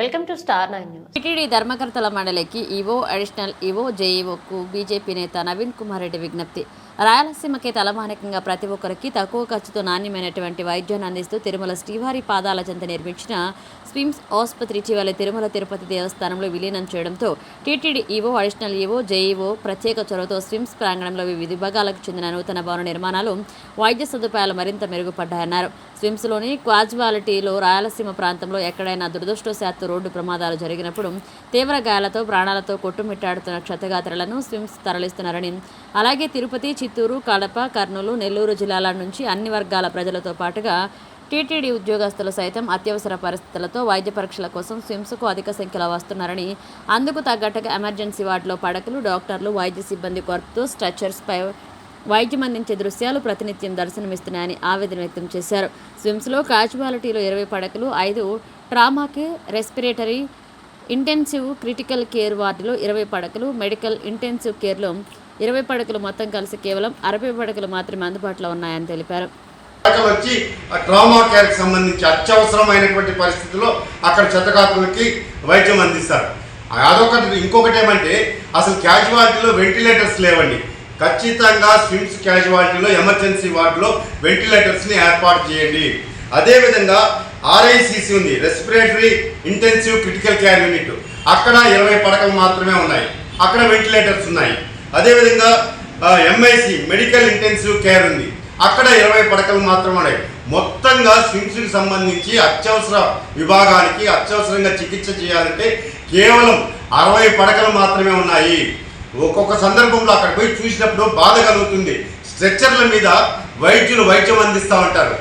Welcome to Star Nine News. TTD ధర్మకర్తల మండలికి EO additional EO జేఈఓకు బీజేపీ నేత నవీన్ కుమార్ రెడ్డి విజ్ఞప్తి. రాయలసీమకే తలమానికంగా ప్రతి ఒక్కరికి తక్కువ ఖర్చుతో నాణ్యమైనటువంటి వైద్యాన్ని అందిస్తూ తిరుమల శ్రీవారి పాదాల చెంత నిర్మించిన స్విమ్స్ ఆసుపత్రి ఇటీవల తిరుమల తిరుపతి దేవస్థానంలో విలీనం చేయడంతో TTD EO additional EO JEO ప్రత్యేక చొరవతో స్విమ్స్ ప్రాంగణంలో వివిధ విభాగాలకు చెందిన నూతన భవన నిర్మాణాలు వైద్య సదుపాయాలు మరింత మెరుగుపడ్డాయన్నారు. స్విమ్స్లోని క్వాజువాలిటీలో రాయలసీమ ప్రాంతంలో ఎక్కడైనా దురదృష్టవశాత్తు రోడ్డు ప్రమాదాలు జరిగినప్పుడు తీవ్ర గాయాలతో ప్రాణాలతో కొట్టుమిట్టాడుతున్న క్షతగాత్రలను స్విమ్స్ తరలిస్తున్నారని అలాగే తిరుపతి చిత్తూరు కడప కర్నూలు నెల్లూరు జిల్లాల నుంచి అన్ని వర్గాల ప్రజలతో పాటుగా టీటీడీ ఉద్యోగస్తులు సైతం అత్యవసర పరిస్థితులతో వైద్య పరీక్షల కోసం స్విమ్స్కు అధిక సంఖ్యలో వస్తున్నారని అందుకు తగ్గట్టుగా ఎమర్జెన్సీ వార్డులో పడకలు డాక్టర్లు వైద్య సిబ్బంది కొరతతో స్ట్రెచర్స్పై వైద్యం అందించే దృశ్యాలు ప్రతినిత్యం దర్శనమిస్తున్నాయని ఆవేదన వ్యక్తం చేశారు. స్విమ్స్లో కాజువాలిటీలో ఇరవై పడకలు ఐదు ట్రామాకి రెస్పిరేటరీ ఇంటెన్సివ్ క్రిటికల్ కేర్ వార్డులో ఇరవై పడకలు మెడికల్ ఇంటెన్సివ్ కేర్లో ఇరవై పడకలు మొత్తం కలిసి కేవలం అరవై పడకలు మాత్రమే అందుబాటులో ఉన్నాయని తెలిపారు. వచ్చి ఆ ట్రామా కేర్కి సంబంధించి అత్యవసరమైనటువంటి పరిస్థితుల్లో అక్కడ చెత్తగాతులకి వైద్యం అందిస్తారు. అదొకటి ఇంకొకటి ఏమంటే అసలు క్యాజువాలిటీలో వెంటిలేటర్స్ లేవండి. ఖచ్చితంగా స్విమ్స్ క్యాజువాలిటీలో ఎమర్జెన్సీ వార్డులో వెంటిలేటర్స్ని ఏర్పాటు చేయండి. అదేవిధంగా ఆర్ఐసిసి ఉంది respiratory intensive critical care unit. అక్కడ ఇరవై పడకలు మాత్రమే ఉన్నాయి. అక్కడ వెంటిలేటర్స్ ఉన్నాయి. అదేవిధంగా ఎంఐసి మెడికల్ ఇంటెన్సివ్ కేర్ ఉంది. అక్కడ ఇరవై పడకలు మాత్రమే ఉన్నాయి. మొత్తంగా స్విమ్స్కి సంబంధించి అత్యవసర విభాగానికి అత్యవసరంగా చికిత్స చేయాలంటే కేవలం అరవై పడకలు మాత్రమే ఉన్నాయి. ఒక్కొక్క సందర్భంలో అక్కడ పోయి చూసినప్పుడు బాధ కలుగుతుంది. స్ట్రెచ్చర్ల మీద వైద్యులు వైద్యం అందిస్తూ ఉంటారు.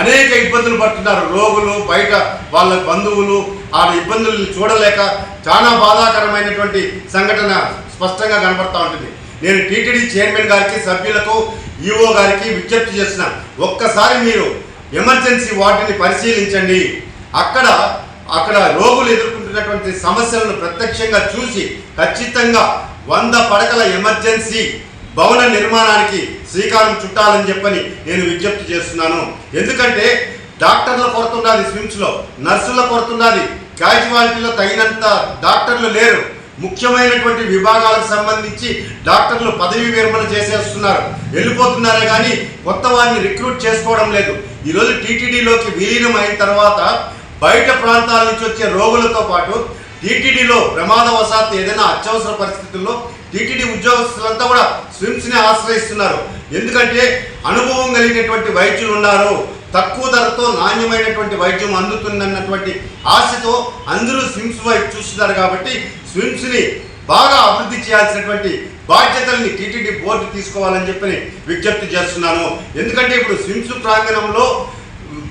అనేక ఇబ్బందులు పడుతున్నారు. రోగులు బయట వాళ్ళ బంధువులు ఆ ఇబ్బందులను చూడలేక చాలా బాధాకరమైనటువంటి సంఘటన స్పష్టంగా కనబడతా ఉంటుంది. నేను టీటీడీ చైర్మన్ గారికి సభ్యులకు ఈఓ గారికి విజ్ఞప్తి చేసిన ఒక్కసారి మీరు ఎమర్జెన్సీ వార్డుని పరిశీలించండి. అక్కడ అక్కడ రోగులు ఎదుర్కొంటున్నటువంటి సమస్యలను ప్రత్యక్షంగా చూసి ఖచ్చితంగా వంద పడకల ఎమర్జెన్సీ భవన నిర్మాణానికి శ్రీకారం చుట్టాలని చెప్పని నేను విజ్ఞప్తి చేస్తున్నాను. ఎందుకంటే డాక్టర్ల కొరత ఉన్నది స్విమ్స్లో నర్సుల కొరత ఉన్నది క్యాజువాలిటీలో తగినంత డాక్టర్లు లేరు. ముఖ్యమైనటువంటి విభాగాలకు సంబంధించి డాక్టర్లు పదవి విరమణ చేసేస్తున్నారు. వెళ్ళిపోతున్నారే కానీ కొత్త వారిని రిక్రూట్ చేసుకోవడం లేదు. ఈరోజు టీటీడీలోకి విలీనం అయిన తర్వాత బయట ప్రాంతాల నుంచి వచ్చే రోగులతో పాటు టీటీడీలో ప్రమాదవశాత్తు ఏదైనా అత్యవసర పరిస్థితుల్లో టీటీడీ ఉద్యోగస్తులంతా కూడా స్విమ్స్ని ఆశ్రయిస్తున్నారు. ఎందుకంటే అనుభవం కలిగినటువంటి వైద్యులు ఉన్నారు. తక్కువ ధరతో నాణ్యమైనటువంటి వైద్యం అందుతుందన్నటువంటి ఆశతో అందరూ స్విమ్స్ వైపు చూస్తున్నారు కాబట్టి స్విమ్స్ని బాగా అభివృద్ధి చేయాల్సినటువంటి బాధ్యతల్ని టీటీడీ బోర్డు తీసుకోవాలని చెప్పని విజ్ఞప్తి చేస్తున్నాను. ఎందుకంటే ఇప్పుడు స్విమ్స్ ప్రాంగణంలో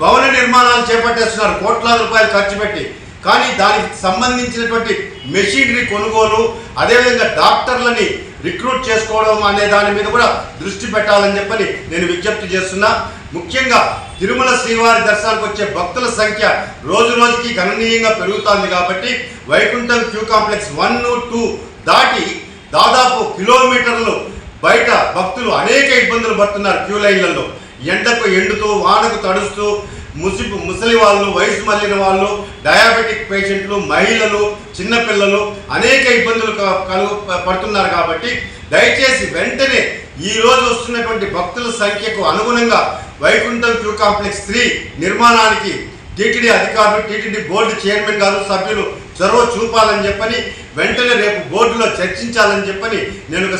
భవన నిర్మాణాలు చేపట్టేస్తున్నారు. కోట్లాది రూపాయలు ఖర్చు పెట్టి. కానీ దానికి సంబంధించినటువంటి మెషినరీ కొనుగోలు అదేవిధంగా డాక్టర్లని రిక్రూట్ చేసుకోవడం అనే దాని మీద కూడా దృష్టి పెట్టాలని చెప్పని నేను విజ్ఞప్తి చేస్తున్నా. ముఖ్యంగా తిరుమల శ్రీవారి దర్శనానికి వచ్చే భక్తుల సంఖ్య రోజు రోజుకి గణనీయంగా పెరుగుతోంది కాబట్టి Vaikuntham queue complex one two దాటి దాదాపు కిలోమీటర్లు బయట భక్తులు అనేక ఇబ్బందులు పడుతున్నారు క్యూ లైన్లలో. ఎండకు ఎండుతూ వానకు తడుస్తూ ముసి ముసలి వాళ్ళు వయసు మళ్ళిన వాళ్ళు డయాబెటిక్ పేషెంట్లు మహిళలు చిన్నపిల్లలు అనేక ఇబ్బందులు క- కలుగు పడుతున్నారు కాబట్టి దయచేసి వెంటనే ఈ రోజు వస్తున్నటువంటి భక్తుల సంఖ్యకు అనుగుణంగా వైకుంఠం క్యూ కాంప్లెక్స్ త్రీ నిర్మాణానికి టీటీడీ అధికారులు టీటీడీ బోర్డు చైర్మన్ గారు సభ్యులు చొరవ చూపాలని చెప్పని వెంటనే రేపు బోర్డులో చర్చించాలని చెప్పని నేను